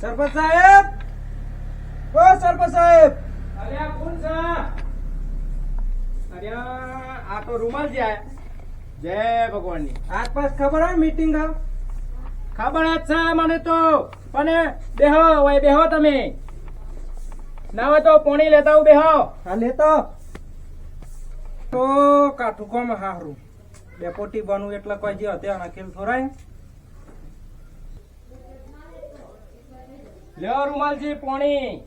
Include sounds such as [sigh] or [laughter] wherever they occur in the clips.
સરપંચ સાહેબ ઓ સરપંચ સાહેબ અલ્યા કોણ છે અરે આ તો રૂમાલ જાય જય ભગવાનની આસપાસ ખબર હોય મીટિંગ ખબર જ છે મને તો. પણ બેહો હોય બેહો તમે. ના હોય તો પોણી લેતા હું બેહો. હા લેતો તો કાઠું કોમ હારું. ડેપોટી બનવું એટલે કોઈ જે અત્યારે નાખેલ થોરાય લ્યો રૂમાલજી પોણી.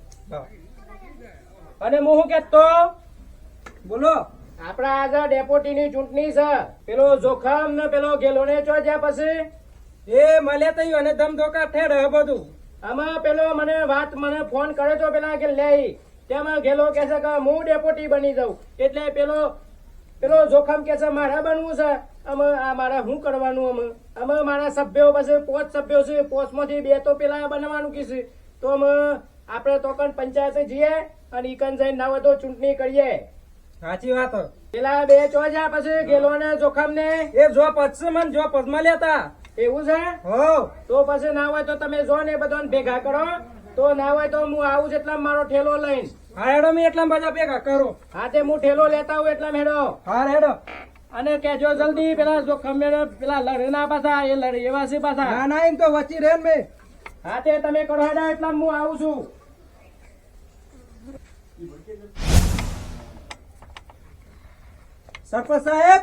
અને હું શું કેતો બોલો. આપડા આજે ડેપોટી ની ચૂંટણી છે પેલો જોખમ ને પેલો ગેલો ને ચો જ્યાં પછી? એ મળે તઈ અને ધમધોકા થેડ હે બધું. આમાં પેલો મને વાત મને ફોન કર્યો તો પેલા કે લઈ તેમાં ગેલો કે છે કે હું ડેપોટી બની જાઉં. એટલે પેલો પેલો જોખમ કે છે મારે બનવું છે. અમે આ મારે શું કરવાનું અમે? અમે મારા સભ્યો પછી પોચ સભ્યો છે પોચમાંથી બે તો પેલા બનવાનું કીધું તો અમે આપણે તો કણ પંચાયતે જઈએ અને ઈકન જઈને ના હોય તો ચૂંટણી કરીએ. સાચી વાત. પેલા બે ચો જા પછી ગેલો ને જોખમ ને એ જો પચશે મને જો પદમાં લેતા. એવું છે? હો તો પછી ના હોય તો તમે જો ને બધાને ભેગા કરો. તો ના હોય તો હું આવું જ એટલા મારો ઠેલો લઈને હા હેડો મેં એટલા બધા ભેગા કરો. હા તે હું ઠેલો લેતા આવું એટલા હેડો. હા હેડો. અને કેજો જલ્દી પેલા જો ખમે પેલા લડના પાછા એ લડે એવા છે પાછા. ના ના એમ તો વચ્ચે રે ને હા તે તમે કરો હેડા એટલા હું આવું છું. સરપંચ સાહેબ?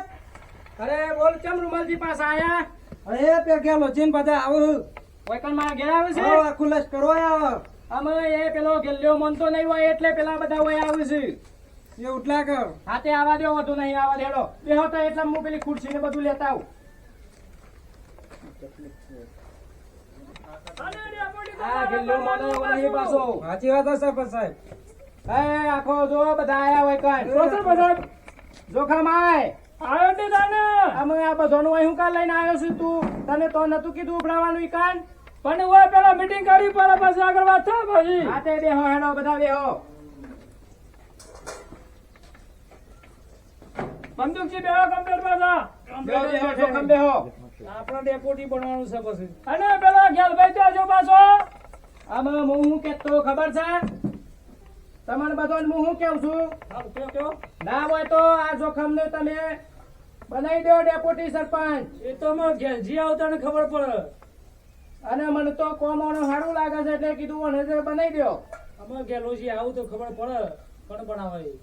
અરે બોલ ચમ રૂમાલજી પાસે આયા? અરે પે ગેલો લોચીન બધા આવું. કોઈ કણ મારા ઘેર આવે છે? આવો આખું લશ્કર હોય આવો. અમે એ પેલો ગેલ્યો મનતો નહીં હોય એટલે પેલા બધા હોય આવે છે. એ ઉઠલા કર. હાથે આવા દો વધુ નહીં આવા દેડો. બેહો તો એટલે હું પેલી ખુરશી ને બધું લેતા આવું. સાચી વાત હશે સરપંચ સાહેબ. એ આખો જો બધા આયા હોય કાંઈ જોખમ આય. આવ્યો અમે આ બધાનું અહીં કાલ કાં લઈને આવ્યો છું તું. તને તો નતું કીધું ઉભરાવાનું ઈ કાન. પણ ઓય પેલા મીટિંગ કરી પડે પછી આગળ વાત થાય પછી. હા તે બેહો હેડો બધા બેહો બંદૂકજી બેહો કમ્પ્લેટ પાછા. બેહો બેહો જોખમ બેહો આપણા ડેપોટી બનવાનું છે પછી. અને પેલા ગેલભાઈ તો આજો પાછો. આમાં હું શું કહેતો ખબર છે? તમને હું કેવું છું? હા ના હોય તો આ જોખમ ને તમે બનાવી દો ડેપ્યુટી સરપંચ. એ તો અમે ઘેરજી આવતા ખબર પડે. અને મને તો કોમોનું સારું લાગે છે એટલે કીધું મને જે બનાવી દો અમે ગેલોજી આવું તો ખબર પડે પણ બનાવાય.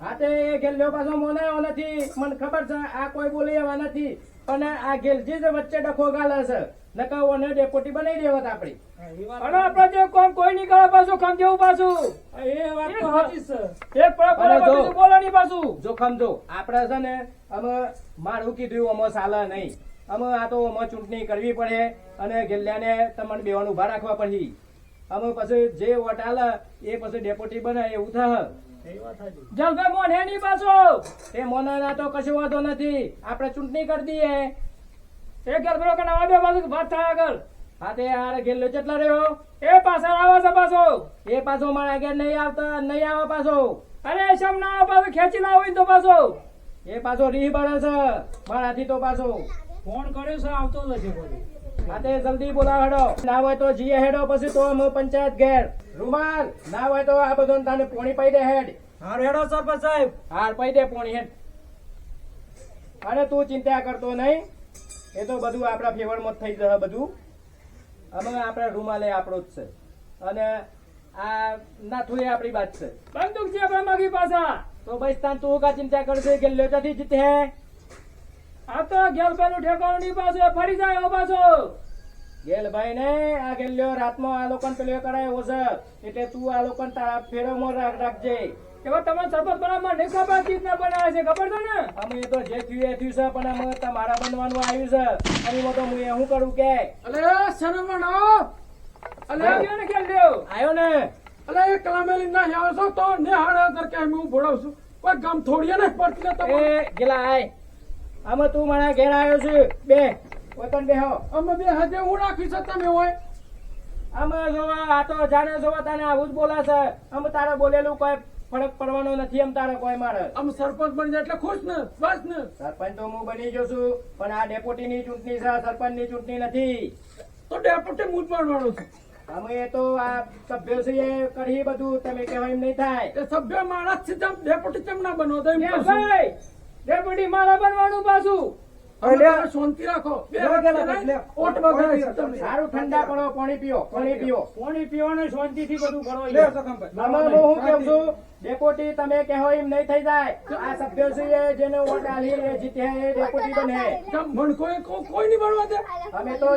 હા તે એ ગેલ્યો પાછો મોનાયો નથી. મને ખબર છે આ કોઈ બોલી એવા નથી. પણ આ ગેલજી જ વચ્ચે ડખો ગાલે છે. નકા ઓને ડેપ્યુટી બનાવી દેવત આપડી. એ અને આપણે જે કોમ કોઈ નહીં કરે પાછું કામ જેવું પાછું. એ વાત તો સાચી છે. એક બધું બોલવાની પાછું જો આપણે છે ને અમે મારું કીધું અમે સાલા નહીં. અમે આ તો અમે ચૂંટણી કરવી પડે અને ગેલ્યાને તમને બેવાનું ઊભા રાખવા પડી. અમે પછી જે વોટ આલે એ પછી ડેપ્યુટી બનાય એવું થાય. એ જલભાઈ મોન હે નહીં પાછો. તે મોના તો કશો વાંધો નથી. આપણે ચૂંટણી કરી દઈએ. એ ગરબરો કે નવા પાછું ભાત થાય આગળ. હા તે યાર ગેલ્લો કેટલા રહ્યો. એ પાછા આવે છે પાછો. એ પાછો મારા ઘેર નહીં આવતા નહીં આવે પાછો. અરે શમ ના આવે પાછો ખેંચી ના હોય તો પાછો. એ પાછો રીહ બળે છે. મારાથી તો પાછો. ફોન કર્યો છે આવતો હશે પછી હા જલ્દી બોલાવ હેડો. ના હોય તો જીએ હેડો પછી તો અમે પંચાયત ઘેર. રૂમાલ. ના હોય તો આ બધું તને પોણી પાઈ દે હેડ. હાર હેડો સરપંચ સાહેબ. હાર પાઈ દે પોણી હેડ. અને તું ચિંતા કરતો નહીં. એ તો બધું આપણા ફેવરમાં જ થઈ જશે બધું. અમે આપણા રૂમાલે આપણો જ છે. અને આ નાથું એ આપણી વાત છે. બંદૂક છે આપણા માગી પાછા. તો ભાઈ સ્થાન તું કા ચિંતા કરશે કે લેટાથી જીતે આ તો ગેલભાઈનું ઠેકાણું નહીં પાછું ફરી જાય પાછો. ગેલભાઈ ને આ ગેલ્યો રાતમાં આ લોકોને પેલો કરાયો છે. એટલે તું આ લોકોને તારા ફેરોમાં રાખ, રાખજે. એવા તમે સરપંચ બનાવવા નહીં ખબર ચીજ ના બનાવે છે ખબર છે ને? અમે તો જે થયું એ થયું છે પણ અમે તમારા બનવાનું આવ્યું છે. અને એમાં તો હું એ શું કરું કે? અલે શરમણો અલે હા. આવ્યો ને કેમ દેવ આવ્યો ને. અલે એ કલામેલી ના આવો છો તો ને હાડે અંદર કે હું ભોળાવ છું. કોઈ ગામ થોડીએ ને પડતી તો એ ગેલા આય. આમાં તું મારા ઘેર આવ્યો છે. બે. વતન બેહો. અમે બે હજે હું રાખી છે તમે હોય. આમાં જોવા આ તો જાણે જોવા તને આવું જ બોલાશે. છે અમે તારે બોલેલું કોઈ ફરક પડવાનો નથી એમ તારે કોઈ મારે આમ સરપંચ બની જાય એટલે ખુશ ને બસ ને. સરપંચ તો હું બની ગયો છું પણ આ ડેપ્યુટી ની ચૂંટણી છે સરપંચની ચૂંટણી નથી. તો ડેપ્યુટી હું જ બનવાનો છું. અમે તો આ સભ્યો છીએ કરી બધું તમે કહેવાય એમ નહીં થાય. સભ્ય માણસ છે તેમ ડેપ્યુટી કેમ ના કહું ડેપ્યુટી મારા બનવાનું પાછું. શાંતિ રાખો. ઓટ તમે. સારું ઠંડા પડો પાણી પીઓ પાણી પીઓ. પાણી પીવાનું શાંતિથી બધું કરો લે, હું કેવું છું? ડેપ્યુટી તમે કહો એમ નહીં થઈ જાય. આ સભ્યો છીએ જેને વોટ આલી એ જીત્યા એ ડેપ્યુટી બને. કોઈ નહીં ભણવા દે. અમે તો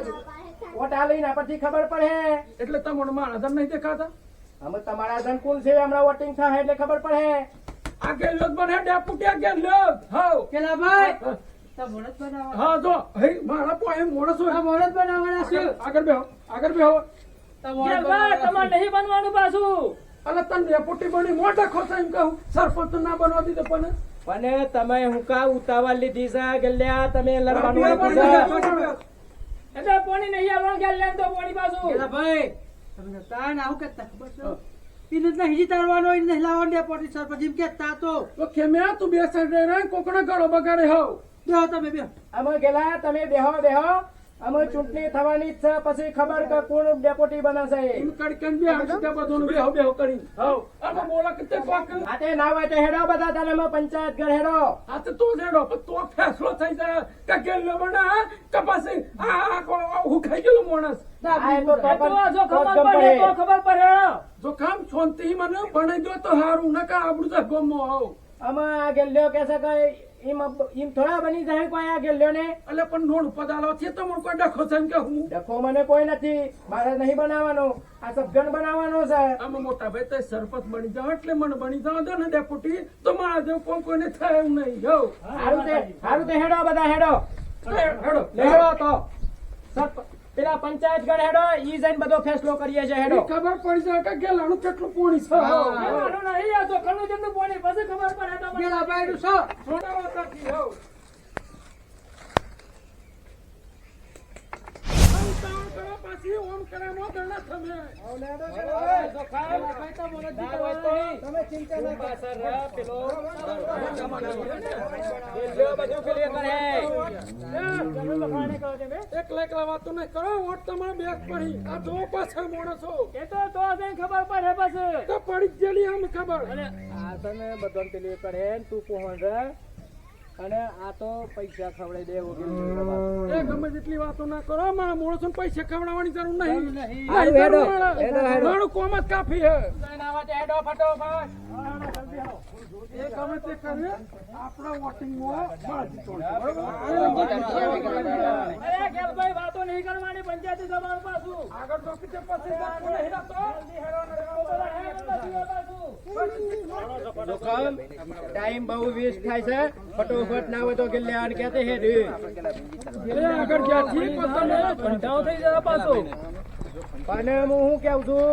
વોટ આલી ને પછી ખબર પડે. એટલે તમને માણસ નહીં દેખાતા? અમે તમારા ધન છે હમણાં વોટિંગ થાય એટલે ખબર પડે. આગળ લોક બને ડેપ્યુટી આગળ લોક હાઉ કેલા ભાઈ હા જો હે મારા પોએ મોણસ હોય. મોરત બનાવવાના છે. આગળ બેહો આગળ બેહો. તમારે નહીં બનવાનું પાછું. અલે તને ડેપ્યુટી બની મોટા ખોસા એમ કહું. સરપંચ તો ના બનવા દીધો પણ. પણ તમે હું કા ઉતાવળ લીધી છે? ગલ્યા તમે લડવાનું એટલે પોણી નહીં આવવાનું ગલ્યા તો પોણી પાછું. ભાઈ તમે તાન આવું કેતા ખબર છે? એને જ નહીં તારવાનો એને નહીં લાવવાનો ડેપોટી સરપંચ એમ કેતા તો. તો ખેમ્યા તું બેસાડે કોકડો ગળો બગાડે હાવ? બેહો તમે બેહો. અમે ગેલા તમે બેહો બેહો. અમે ચૂંટણી થવાની છે પછી ખબર કે કોણ ડેપ્યુટી બનાશે. એમ કડકન બે ત્યાં બધું બેહો બેહો કરી. હાવ. અમે બોલા કે તે કોક આ તે ના વાતે હેડો બધા તને અમે પંચાયત ઘર હેડો. આ તો તું હેડો પણ તો ફેસલો થઈ જાય કે ગેલો લવણા કે પછી આ આ કો- હું ખાઈ ગયેલો માણસ. આ તો તો પણ- જો ખબર પડે તો પડે. ખબર પડે જો કામ શાંતિ મને ભણાઈ દો તો હારું નકા આબડું તો ગમો આવ. અમે આ ગેલ્યો કે છે કે એમ એમ થોડા બની જાય કોઈ આ ગેલ્યો ને એટલે પણ નોડ પદાલો છે તો મને કોઈ ડખો છે કે હું. ડખો મને કોઈ નથી. મારે નહીં બનાવવાનો. આ સબગણ બનાવવાનો છે. આમાં મોટા ભાઈ તે સરપંચ બની જાવ એટલે મને બની જાવ દો ને ડેપ્યુટી તો મારા જેવું કોઈ કોઈને થાય એવું નહીં હો. સારું તે સારું તે હેડો બધા હેડો. હેડો. હેડો તો. સર પેલા પંચાયત ઘર હેડો ઈ જઈને બધો ફેસલો કરીએ છે હેડો. ખબર પડી જાય કે ગેલાનું કેટલું પોણી છે. હો. નહીં આ તો ઘણું જેટલું પાણી. પછી ખબર પડે પેલા ભાઈ નું સો છોડાવો તાકી, હો. આમ તાણ કરો પાછી ઓમ કરે નો ગણા તમે તમે ચિંતા ના કરો. પેલો બધું clear કરે. એકલા એકલા વાતો નહીં કરો વોટ તમારે બેગ પડી. આ જો પાછા માણસો. એ તો તો જઈને ખબર પડે પછી. તો પડી જ ગયેલી આમ ખબર. આ તને બધાને પેલી કરે તું પહોંચ. અને આ તો પૈસા ખવડાવી દેવો એ ગમે તેટલી વાતો ના કરો મારા માણસો પૈસા ખવડાવવાની જરૂર નહીં નહીં. નહીં હેડો, હેડો, હેડો. મારું કોમ જ કાફી હે હેડો ફટોફટ એ ગમે તે કરે આપણા વોટિંગમાં? અરે વાતો નહીં કરવાની પંચાયતી સભા પાછું આગળ તો પછી હેડા. ટાઈમ બહુ વેસ્ટ થાય છે. ફટોફટ ના હોય તો ગેલે આડ કહેતે હે રે આગળ ક્યાંથી? કંટાળો થઈ જાય પાછો. પણ હું શું કેવું છું?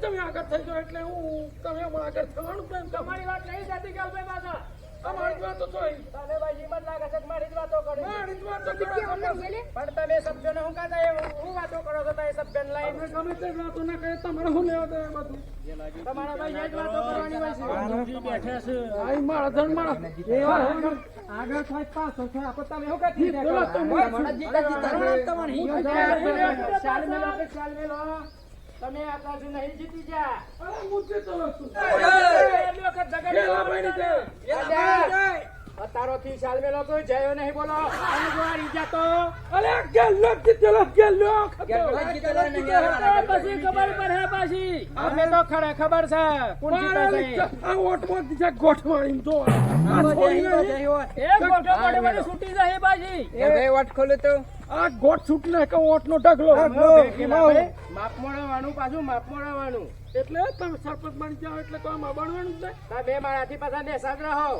તમે આગળ થઈ જાઓ એટલે હું તમે આગળ થવાનું તમારી વાત નહીં થતી કેલભાઈ પાછા. અમારી વાતો જોઈ. તને ભાઈ હિંમત લાગે છે મારી વાતો કરી મારી વાતો કરો પણ તમે શબ્દોને હું કાતા એવું હું વાતો કરો છો તમે શબ્દને લઈને ગમે તે વાતો ના કરે તમારે શું લેવા દેવા બધું તમારા ભાઈ એ વાતો કરવાની હોય છે આ ઈ મારા ધન મારા આગળ થાય પાછો થાય આપણે તમે શું ઈ પેલા તો મારા ચાલ મેલો ચાલ મેલો તમે આ સુધી નહીં જીતી ગયા અરે હું તો છું. એટલી વખત જગાડી પેલા ભાઈની તે. તારો થી ચાલ કોઈ જયો નહીં બોલો. અને જો આ રીજા તો અરે ગેલો જીતેલો ગેલો ખતો. અરે પછી ખબર પડે પાછી. અમે તો ખરા ખબર છે. કોણ જીતે છે? આ વોટમાં દીધા ગોઠવાડીને તો આ છોડી નહીં. એક ગોઠો પડે મને છૂટી જાય પાછી. આ ગોઠ છૂટને કે વોટનો ઢગલો. માપ મોડવાનું પાછું માપ મોડવાનું. એટલે તમે સરપંચ બની જાવ એટલે કોમ બનવાનું જ નહીં. બે માળાથી પાછા નેસાદ રહો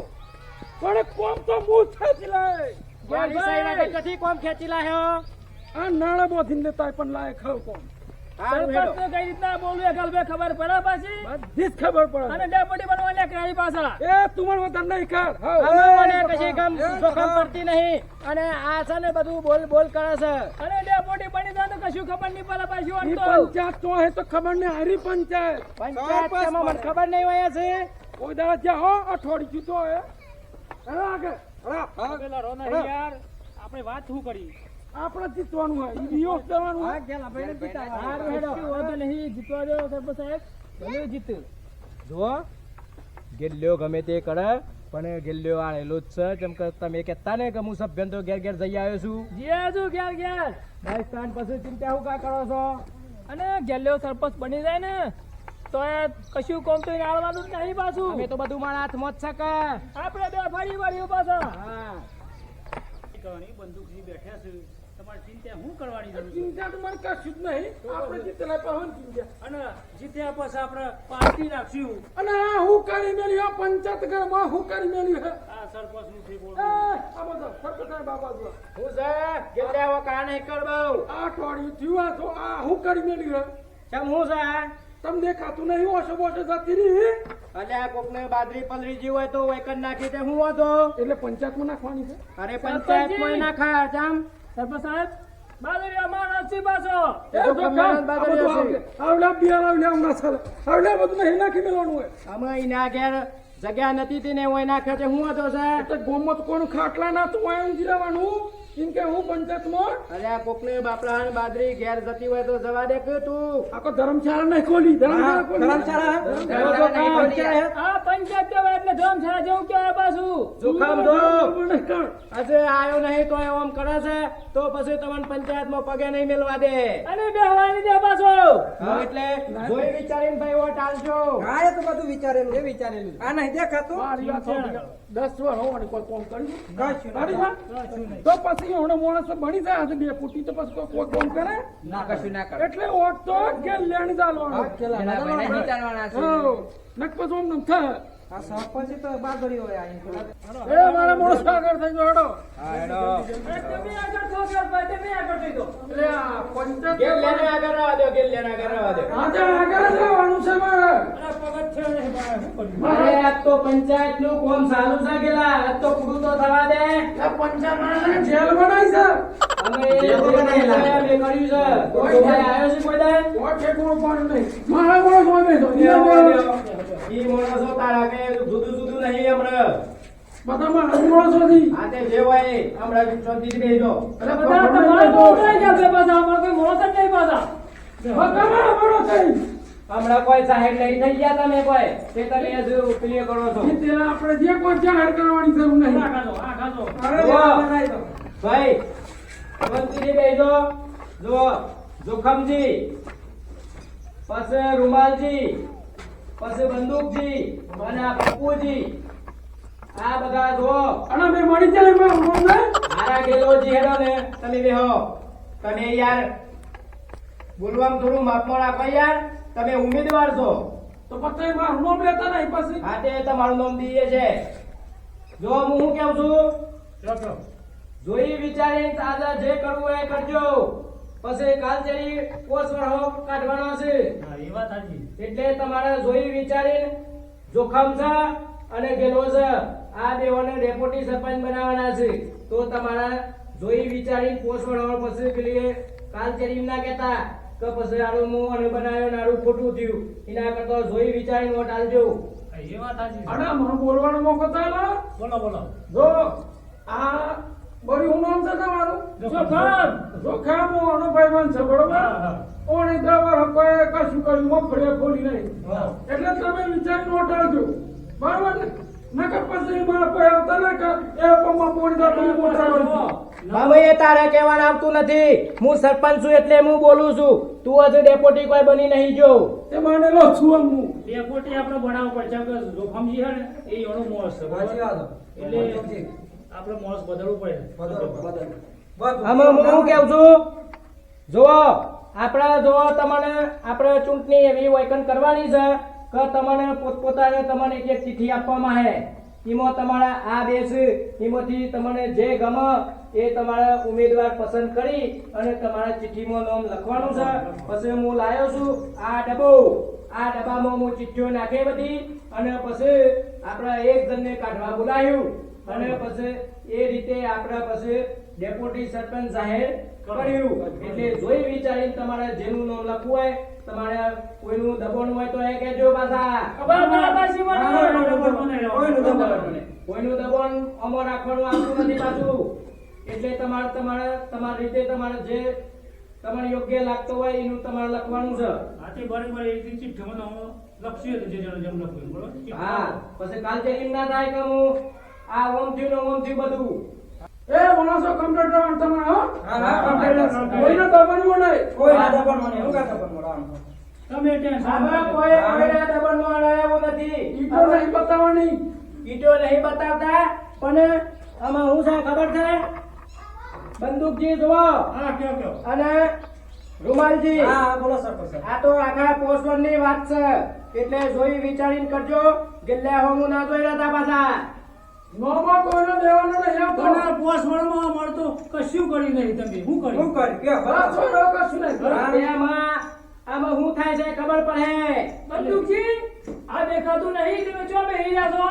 પણ કોમ તો હું ખેંચી લાય મારી સાઈડ કથી કોમ ખેંચી લાયો આ નાણા બોધીને લેતા પણ લાય ખાવ કોમ. હારું તો કઈ રીતના બોલવે ગલબે ખબર પડે પાછી? બધી જ ખબર પડે. અને ડેપ્યુટી બનવાને કઈ પાછા એ તુમર વતન નહીં કર હા. અમારે કશી કામ જોખમ પડતી નહીં. અને આ છે ને બધું બોલ બોલ કરે છે. અને ડેપ્યુટી બની જાય તો કશું ખબર નહીં પડે પાછી આમ ઈ તો. પંચાયત તો હે તો ખબર ને હારી પંચાયત. પંચાયતમાં મને ખબર નહીં હોય છે કોઈ દાડા જ્યાં હો અઠવાડિયું હે આપણે વાત શું કરી? આપણે જીતવાનું હોય. ઈ દિવસ દેવાનું હોય. હારું હેડો. કશું નહીં જીતવા દો સરપંચ સાહેબ. ભલે જીત. જુઓ ગેલ્યો ગમે તે કરે પણ ગેલ્યો આળેલો જ છે. જેમ કે તમે કહેતા ને કે હું સભ્યન તો ઘેર ઘેર જઈ આવ્યો છું. જે છું ઘેર ઘેર. રાજસ્થાન પછી ચિંતા હું કા કરો છો? અને ગેલ્યો સરપંચ બની જાય ને તો એ કશું કોમ તો આવવાનું જ નહીં પાછું. અમે તો બધું મારા હાથમાં જ છે કે. આપણે બે ફરી વળ્યું પાછા. હા. ચિંતા તો મને કશું જ નહીં. આપણે જીતેલા પવન ચિંતા. અને જીત્યા પછી આપણે પાર્ટી રાખશું. અને આ હું કરી મેલ્યું આ પંચાયત ઘરમાં હું કરી મેલ્યું આ સરપંચનું થઈ બોલ આ બધો સરપંચ સાહેબ બાબા જો હું છે? ગેલ્યા વકા નહીં કર આ અઠવાડિયું થયું આ તો આ હું કરી મેલ્યું હે કેમ હું છે? તમને દેખાતું નહીં ઓછો બોછો જતી રહી અલ્યા કોકને બાદરી પલરી જી હોય તો વેકન નાખી તે હું હતો એટલે પંચાયતમાં નાખવાની છે? અરે પંચાયતમાં નાખાય જામ. સરપંચ સાહેબ બાદરી અમારો નથી પાછો. એ તો તો કમાલ બાદરી બધું હશે. આવડે. આવડે બિયાર આવડે હમણાં ચાલે. આવડે બધું નહીં નાખી મેળવાનું હોય. અમે એના ઘેર જગ્યા નથી તી ને હોય નાખે છે. હું હતો છે? એટલે ગોમત કોનું ખાટલા ના તું અહીં ઊંઘી એમ કે હું પંચાયતમાં આ કોકને બાપડા ને બાદરી ઘેર જતી હોય તો જવા દે કે તું? આખો ધર્મશાળા ને ખોલી ધર્મશાળા ખોલી. ધર્મશાળા? ધર્મશાળા ધર્મશાળા પંચાયત. આ પંચાયત. કહેવાય એટલે ધર્મશાળા જેવું કહેવાય પાછું જોખમ. આજે આયો નહીં તો એમ કરે છે તો પછી તમને પંચાયતમાં પગે નહીં મેલવા દે. અને બેહવાની દે પાછો. એટલે જોઈ વિચારીને ભાઈ વોટ આલજો. હા એ તો બધું વિચારેલું જે વિચારેલું આ નહીં દેખાતું. દસ વર્ષ હોવાની કોઈ કોમ કર્યું? તો પછી હમણાં માણસો બની જાય આજે બે ફૂટી તો પછી કોઈ કોઈ કોમ કરે? ના કશું ના કરે. એટલે ઓટ તો કે લેણ ચાલવાનું. છે. નક પછી ઓમ થાય. આ સરપંચ તો બાગડી હોય એ મારા માણસ આગળ થઈ ગયો હેડો. તમે આગળ થો સરપંચ તમે આગળ થઈ દો એટલે આ પંચાયત ગેલ આગળ રહેવા દો, ગેલ લેને આગળ રહેવા દો. આજે આગળ જ છે મારે. અને પગથ છે ને બહાર શું કર્યું? અરે આજ તો પંચાયતનું કોમ ચાલુ છે ગેલા. આજ તો પૂરું તો થવા દે. પંચાયત માણસને જેલ બનાવી છે. અમે એ જે બનાવેલા અમે કર્યું છે આવ્યો છે. કોઈ દાડે? કોઈ ઠેકવાનું પણ નહીં. મારા માણસ હોય તો ઈ માણસો તારા કે જુદું જુદું નહીં હમણાં. બધા માણસ માણસોથી આ તે જે હોય હમણાં શાંતિથી બેસજો. એટલે બધા તમારા ઉતરાઈ ગયા પાછા અમારે કોઈ મોણસ જ નહીં પાછા. તમારા માણસ થઈ હમણાં કોઈ સાહેબ નહીં થઈ ગયા તમે કોઈ તે તમે હજુ ક્લિયર કરો છો. તે આપણે જે કોઈ જાહેર કરવાની જરૂર નહીં. આ આ અરે ભાઈ મંત્રી બેજો જો જોખમજી પછી રૂમાલજી પછી બંદૂકજી અને આ પપ્પુજી આ બધા જો અને મે મળી જાય મારા ગેલોજી હેડો ને તમે બેહો. તમે યાર બોલવામાં થોડું માપમાં રાખો યાર. તમે ઉમેદવાર છો. તો પછી મારું નામ લેતા નહીં પછી? હા તે તમારું નામ દઈએ છે. જો હું શું કેવું છું? જોઈ વિચારીને તાજા જે કરવું એ કરજો. પછી કાલ જેરી કોર્સ વરહો કાઢવાનો છે એ વાત સાચી. એટલે તમારે જોઈ વિચારીને જોખમ છે અને ગેલો છે. આ બેઓને ડેપ્યુટી સરપંચ બનાવવાના છે. તો તમારે જોઈ વિચારીને કોર્સ વળાવો પછી પેલી કાલ ચેરી ના કહેતા. કે પછી આડું મો અને બનાવ્યો ને આડું ખોટું થયું. એના કરતા જોઈ વિચારીને વોટ આલજો એ વાત સાચી અને મને બોલવાનો મોકો થાય ને બોલો બોલો. જો આ બરી હું નામ છે તમારું. જોખમ. જોખમ હું અનો ભાઈબંધ છે બરોબર. ઓણે દવા કોઈ કશું કર્યું મફળે ખોલી નહીં હા. એટલે તમે વિચારી નોટ આવજો બરોબર ને હવે તારે કહેવાનું આવતું નથી. હું સરપંચ છું એટલે હું બોલું છું. તું હજુ ડેપ્યુટી કોઈ બની નહીં જો. તે માનેલો છું હું. બે આપણે બનાવવું પડશે કે જોખમજી છે ને એ એનો વાત. એટલે આપણે મોસ બદલવું પડે. બદલો બદલો. બસ આમાં હું શું કેવું છું? જુઓ આપણે જો તમને આપણે ચૂંટણી એવી વૈકન કરવાની છે. કે તમને પોતપોતાને તમને એક ચિઠ્ઠી આપવામાં હે. એમાં તમારા આ દેશ, એમાંથી તમને જે ગમે એ તમારા ઉમેદવાર પસંદ કરી અને તમારા ચિઠ્ઠીમાં નામ લખવાનું છે. પછી હું લાવ્યો છું આ ડબ્બો. આ ડબ્બામાં હું ચિઠ્ઠીઓ નાખી બધી અને પછી આપણા એક જણને કાઢવા બોલાયું. અને પછી એ રીતે આપણા પછી ડેપ્યુટી સરપંચ જાહેર કર્યું. એટલે જોઈ વિચારીને તમારે જેનું નામ લખવું હોય તમારે કોઈનું દબાણ હોય તો એ કહેજો પાછા. મને. કોઈનું દબાણ અમો રાખવાનું આવતું નથી પાછું. એટલે તમારે તમારે તમારી રીતે તમારે જે તમારે યોગ્ય લાગતો હોય એનું તમારે લખવાનું છે. આથી બરાબર એક દી ચિઠ્ઠીમાં નામ લખ્યું હતું જે જણ જેમ લખ્યું બરોબર? હા પછી કાલ ચેકિંગ ના થાય કે હું આ ઓમ થયું ને ઓમ થયું બધું માણસો કમ્પ્યુટર વાળા તમે હો. કોઈને દબાણવું નહીં. કોઈના દબાણમાં નહીં. હું કાં દબાણમાં લાવવાનું? તમે ટેન્શન આમાં કોઈ કોઈના દબાણમાં અડાયું નથી. ઈટો નહીં બતાવવાની. ઈટો નહીં બતાવતા પણ આમાં હું સા ખબર છે? બંદૂકજી જુઓ. હા કયો કયો. અને રૂમાલજી. હા, બોલો સર. આ તો આખા પોસ્ટરની વાત છે. એટલે જોઈ વિચારીને કરજો ગેલ્લા હોમું ના જોઈ રહ્યા પાછા. નોમાં કોઈને દેવાનું નહીં પણ પોસ મળતો કશું કરી નહીં તમે શું શું કર્યું કર્યું? કયો, બરાબર બરાબર. કશું નહીં. આમાં આમાં શું થાય છે ખબર પડે? બંદૂકજી આ દેખાતું નહીં તમે ચો બેહી રહ્યા છો?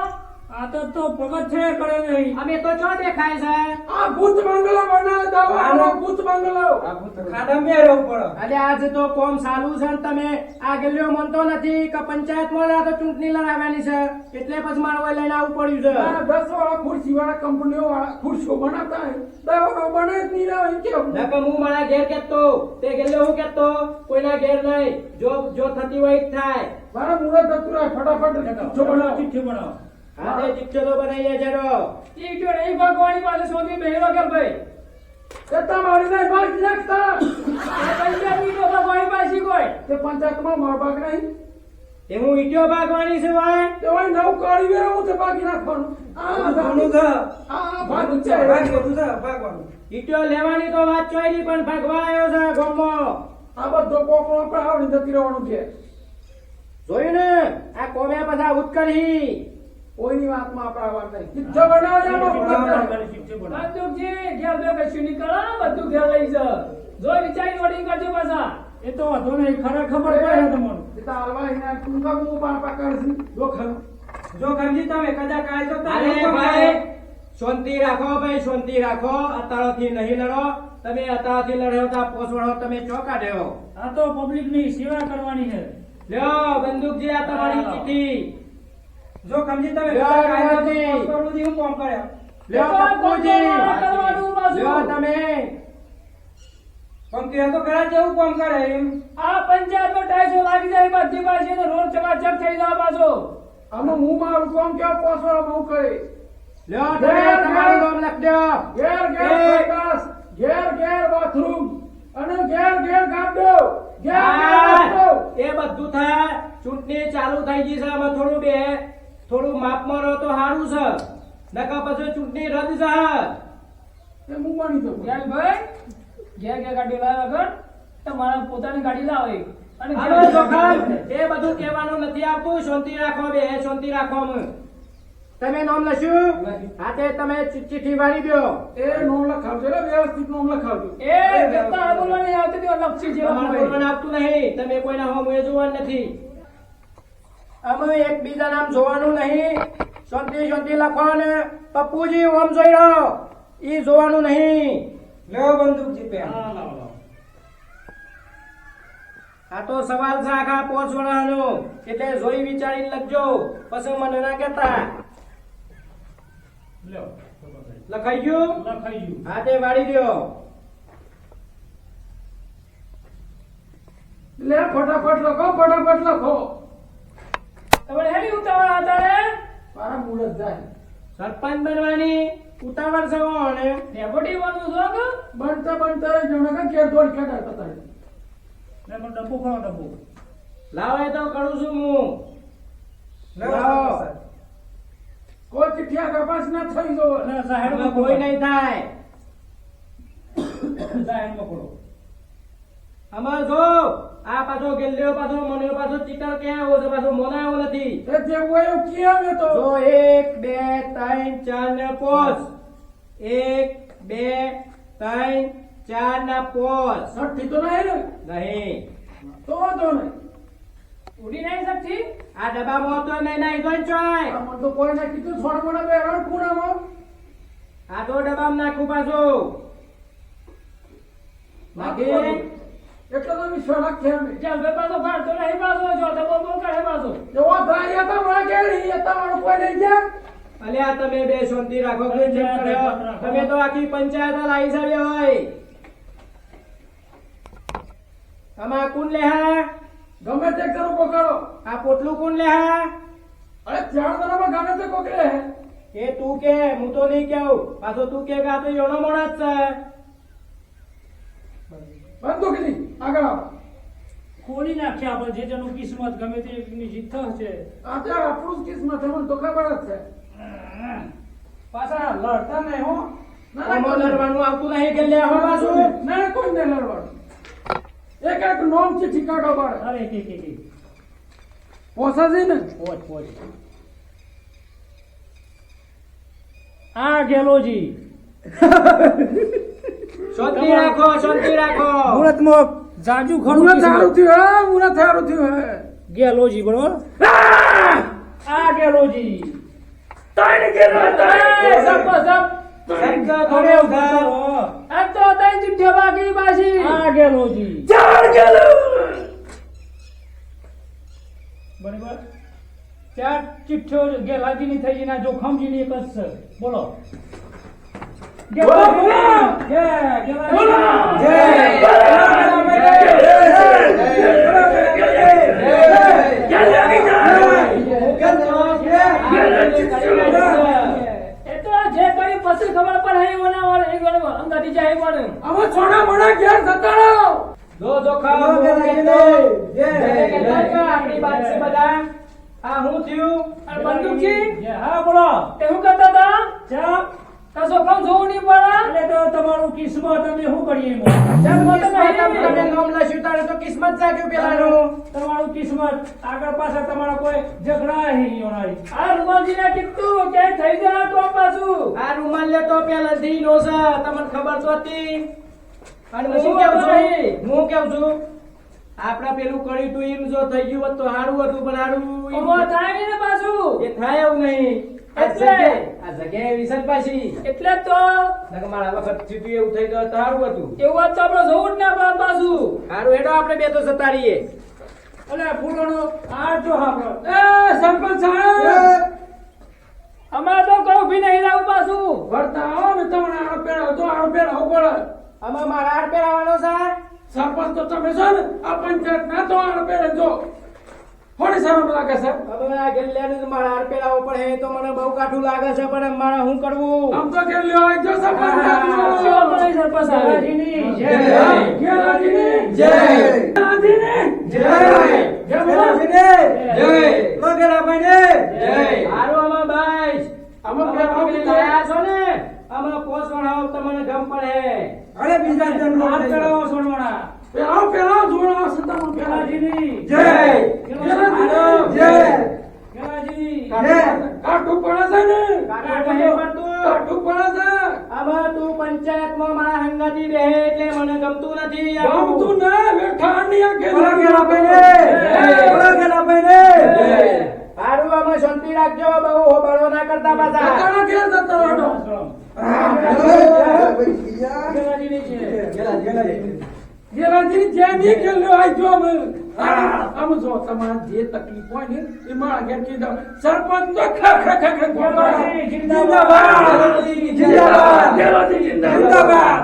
આ તો તો પગત છે કરે નહીં. અમે તો ચો દેખાય છે? આ ભૂત બંગલો બનાવે દવાનો ભૂત બંગલો ખાડામાં બે રહેવું પડે. આજ તો કોમ સારું છે ને તમે આ ગલ્યો મનતો નથી કે પંચાયતમાં આ તો ચૂંટણી લડાવવાની છે. એટલે પછી મારે લઈને આવવું પડ્યું છે. દસ વાળા ખુરશી વાળા કંપનીઓ વાળા ખુરશીઓ બનાવતા દવાનો બને જ નહીં રહ્યો એમ કેમ? નકર હું મારા ઘેર કેતો તે ગલ્યો હું કેતો કોઈના ઘેર નહીં. જો જો થતી હોય થાય. મારા મુરત રહે, ફટાફટ જો બનાવો. ચિઠ્ઠી બનાવો. હા તે તો બનાવીએ જરો. ઈટો નહીં ભગવાન પાસે શોધી બેહરો કે ભાઈ? એ તમારી નહીં ભાગ નાખતા તો કોઈ. તે પંચાયતમાં માર ભાગ નહીં. એ હું ઈટીઓ ભાગવાની છે ભાઈ. તે હોય નવ કાઢી વેરો હું તે બાકી નાખવાનું આ ઘણું છે. આ ભાગ છે. ભાગ બધું છે, ભાગવાનું. ઈટીઓ લેવાની તો વાત ચોયરી પણ ભાગવા આવ્યો છે ગોમમાં આ બધો કોકડો આપણે આવડી જતી રહેવાનું છે. જોયું ને? આ કોમ્યા પાછા ઉત્કળી કોઈની વાતમાં આપણે આવવાનું નહીં કિચ્છો બનાવો એમાં આપણે ચિઠ્ઠી ઘેર બે કશું નીકળો બધું ઘેર લઈ જ જો વિચારી વડી કરજો પાછા. એ તો વાંધો નહીં ખરા ખબર પડે તમને. પિતા હલવા એના ટૂંકા હું પાર જો ખરું. જો ખમજી તમે કદા કાય તો અરે ભાઈ શાંતિ રાખો ભાઈ શાંતિ રાખો. અતાળોથી નહીં લડો. તમે અતાળોથી લડ્યો તા પોસવડો તમે ચોકા દેવો આ તો પબ્લિકની સેવા કરવાની છે. લ્યો બંદૂકજી આ તમારી ચીઠી. જો કમજી તમે લ્યો, કદાચ આય તો રવાજી. પોસ્ટરનું હું કામ કર્યા. લ્યો પપ્પુજી લ્યો તમે પણ તે તો ખરા જેવું કામ કરે એમ? આ પંચાયત નો ટાઈસો લાગી જાય બધી પાસે તો રોડ ચકાચક થઈ જાય પાછો. આમાં હું મારું કામ કેવો પોસવાનો બહુ કરે? લ્યો તમે તમારું નામ લખજો ઘેર ઘેર એ. ઘેર ઘેર બાથરૂમ અને ઘેર ઘેર ગાડો ઘેર ઘેર હા, રસ્તો. એ બધું થાય. ચૂંટણી ચાલુ થઈ ગઈ છે આમાં થોડું બે થોડું માપમાં રહો તો સારું છે. નકા પછી ચૂંટણી રદ છે. એ હું માની દઉં ઘેર ભાઈ ઘેર ઘેર ગાડી લાવ્યા વગર તમારા પોતાની ગાડી લાવે અને જોખમ એ બધું કહેવાનું નથી આપવું શાંતિ રાખો બે શાંતિ રાખો તમે નોમ લખ્યું? હાથે તમે ચિઠ્ઠી વાળી દો. એ નોમ લખાવજો એટલે વ્યવસ્થિત નોમ લખાવજો. એ વ્યક્તા બોલવાની આવતી હતી લક્ષી જેવા બોલવાનું આવતું નહીં. તમે કોઈના હોમ એ જોવાનું નથી. અમે એકબીજા નામ જોવાનું નહીં. શાંતિ શાંતિ લખો ને. પપ્પુજી ઓમ જોઈ રહ્યો એ જોવાનું નહીં. લેવો બંદૂકજી પે હા આ તો સવાલ છે આખા પોચ વાળાનો એટલે જોઈ વિચારીને લખજો. પછી મને ના કહેતા. લ્યો લખાઈ ગયું? લખાઈ ગયું. હાથે વાળી દો. લે ફટાફટ લખો ફટાફટ લખો. તમારે હેડી ઉતાવળ હતા રે? મારા મૂળ જ જાય. સરપંચ બનવાની ઉતાવળ છે અને ડેપોટી બનવું છો કે? બનતા બનતા જણો કે ઘેર દોડ કે કરતા રહે. ને મને ડબ્બો ખાવ ડબ્બો. લાવે તો કરું છું હું. લેવો. કોઈ ચિઠ્ઠિયા કપાસ ના થઈ જો. ના સાહેબ કોઈ નહીં થાય. સાહેબ પડો આમાં જો આ પાછો ગેલ્યો પાછો મને પાછો ચીટર ક્યાં આવ્યો છે? પાછો મને આવ્યો નથી. એ જે હોય કે આવે તો? જો એક બે ત્રણ ચાર ને પાંચ એક બે ત્રણ ચાર ના 5 સઠ્ઠી તો નહીં ને નહીં. તો વાંધો નહીં. ઉડી નહીં સઠ્ઠી આ ડબ્બામાં તો નહીં નહીં જોઈ ચોય. આમાં તો કોઈને કીધું છોડ મોડા બે રણ ખૂણામાં. આ તો ડબ્બામાં નાખું પાછો. નાખી એટલો તો વિશ્વાસ રાખીએ અમે ચાલ બે પાછો ને નહીં બાજુ જો તો બહુ બોલ કરે બાજુ. એવો ભાઈ હતા મારા કેળી. હતા મારું કોઈ નહીં ગયા અલ્યા તમે બે શાંતિ રાખો. તમે તો આખી પંચાયત લાવી સારી હોય. આમાં કોણ લે હા? ગમે તે કરો પકડો આ પોટલું કોણ લે હા? અરે ચાર દરામાં ગમે તે કોકડે હે. એ તું કે હું તો નહીં કેવું પાછો તું કે કે આ તો યોનો મોડા જ છે. બંદૂકની આગળ આવો. ખોલી નાખ્યા આપણે. જે જેનું કિસ્મત ગમે તે જીત થશે. અત્યારે આપણું જ કિસ્મત છે, તો ખબર જ છે. પાછા લડતા નહીં હો. લડવાનું આવતું નહીં કે ના કોઈ નહીં લડવાનું. એક એક નોમ છે કાઢો બાળે અરે કે કે કે પોસાજી ને? પોચ પોચ. આ ગેલોજી. [laughs] શાંતિ રાખો શાંતિ રાખો. મુહૂર્તમાં જાજુ ખરું મુરત સારું થયું હે? મુરત સારું થયું હે? ગેલોજી બરોબર આ! ગેલોજી તાઈને ગેલો એ સબ સબ. થોડે ઉધાર આ તો ત્રણ ચિઠ્ઠી બાકી પાછી. આ ગેલોજી ચાર ગેલો બરાબર? ચાર ચિઠ્ઠીઓ ગેલાજીની થઈ એના જોખમજીની છે. બોલો. હું હું થયું બંદૂકજી હા બોલો શું કરતા હતા કશો કામ જોવું નહીં પડે. એટલે તો તમારું કિસ્મત અમે શું કરીએ. તમે નામ લખ્યું તો કિસ્મત જાગ્યું પેલાનું તમારું કિસ્મત. આગળ પાછળ તમારા કોઈ ઝઘડા નહીં હોનારી. આ રૂમાલજીને કીધું કે થઈ જાય તો પાછું. આ રૂમાલ લેતો પેલાથી નો છે તમને ખબર તો હતી. અને હું શું કેવું છું? હું કેવું છું? આપડા પેલું કર્યું તું એમ જો થઈ ગયું હોત તો સારું હતું પણ સારું થાય ને પાછું. એ થાય એવું નહીં. એટલે? તો મારા વખત એવું થઈ ગયું સારું હતું. એવું તો આપણે જોવું જ ના પાછું. સારું હેડો આપણે બે તો જતા રહીએ એટલે ફૂલોનો આ જો આપણો એ સરપંચ સાહેબ! અમાર તો કઈ ઊભી નહીં રહેવું પાછું. વળતા આવો ને તમને આડો તો આડો પેરાવો પડે. આમાં મારા હાથ પહેરાવાનો સાહેબ સરપંચ તો તમે છો ને આ પંચાયત ના તો આડો પહેરે જો. શરમ લાગે છે હવે આ ગેલિયાનું મારા હાર પેલાવો પડે તો મને બહુ કાઠું લાગે છે પણ મારે શું કરવું આમ તો ગેલ્યો જો સરપંચ સરપંચ સરપંચ સાહેબ? ગેલાજીની જય. ગેલાજીની જય. ગેલાજીની જય. જય બોલો. હારું આમાં બાઈશ. આમાં આમાં કીધું. લાયા છો ને આમાં પોસ વણાવો તમને ગમ પડે હાથ ચડાવો સોનવાણા. પેરાવો પેરાવો જોડાવો છે જય. પેલાજી ગેલાજી. કાઠું પડે છે ને. કાઠું પડે. છે. આમાં તું પંચાયતમાં મારા હંગાતી રહે એટલે મને ગમતું નથી. ગમતું ને બેઠા ની આ બોલો ગેલા હારું આમાં શાંતિ રાખજો બહુ હોબાળો ના કરતા પાછા જતાના ઘેર જતા રહો. ગેલાજીની જય. ગેલાજી જ્યાં ની ખેલ્યો આઈ જો અમે આમ જો તમારે જે તકલીફ હોય ને એ મારા ઘેર કીધા સરપંચ તો ખા ખા ખા ખા જિંદાબાદ. જિંદાબાદ.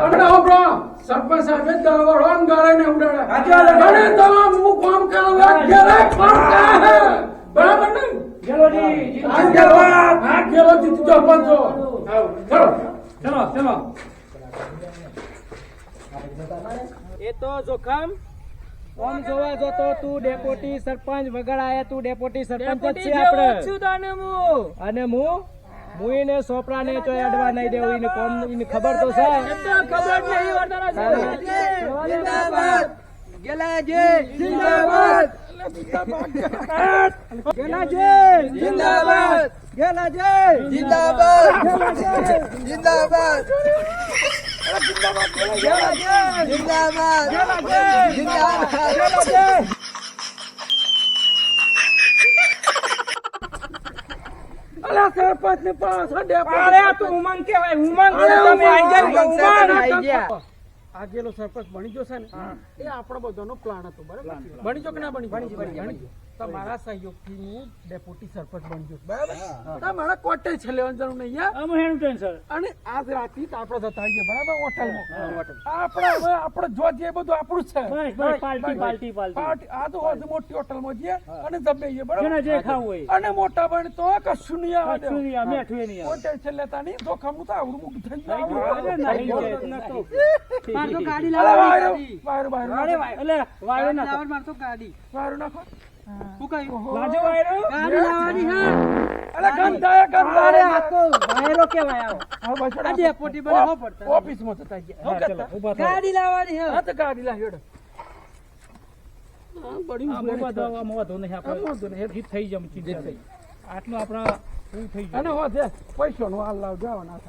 સરપંચ સાહેબે દવા અંગારાને ઉડાડ્યા. અને દવા હું કામ કરવા ઘેરે કામ. બરાબર ને? જિંદાબાદ. ચલો. ચલો ચલો. એ તો જોખમ આમ જોવા જતો તું ડેપોટી સરપંચ વગર આયા તું ડેપોટી સરપંચ જ છે આપણે. અને હું. અને હું? એને સોપરાને તો અડવા નહીં દેવું એને કોમ એને ખબર તો છે ખબર નહીં જિંદાબાદ. ગેલાજી જિંદાબાદ. ગેલાજી જિંદાબાદ. ગેલાજી જિંદાબાદ. જિંદાબાદ. અલા સરપંચ ને પાસ હડે ઉમંગ ઉમંગ તમે આઈ ઉમંગ સરપંચ બની જશે ને? એ આપણો બધાનો પ્લાન હતો બરાબર? બની જો કે ના બની બની બની ગયો. તમારા સહયોગથી હું ડેપ્યુટી સરપંચ બની ગયો બરાબર? તમારા કોટે છે લેવાની જરૂર નહીં અમે હેનું ટેન્શન અને આજ રાતથી તો આપણે જતા આવીએ બરાબર હોટલમાં? આપણે હવે આપણે જો જે બધું આપણું છે. પાર્ટી પાર્ટી પાર્ટી આ તો હોય મોટી હોટલમાં જઈએ અને જમે જમીએ બરાબર? જેને જે ખાવું હોય. અને મોટા બન તો કશું નહીં આવે. કશું નહીં આવે, મેઠું નહીં આવે. ટેન્શન લેતા નહીં તો જોખમનું તો આવડું મુક થઈ જાય, ના તો. અલા વાયરો વાયરો વાયરો એટલે વાયરો ના તો. વાયરો નાખો. લાજો વાયરો. અલા ગંધાય ગંધાય વાયરો કેવાય આવો. હવે બસ આ ડેપોટી બનાવવો પડતા. ઓફિસમાં જતા ગયા. ચલો, ઊભા થાઓ. ગાડી લાવવાની હા. તો ગાડી લાવી હેડો. હા, બડી આ ઊભી બહુ રહી. બધો આમાં વાંધો નહીં, આપણે આ વાંધો નહીં. જીત થઈ જાય, ચિંતા નહીં. આટલું આપણા થઈ જાય પૈસો નો હાલ લાવ જવાના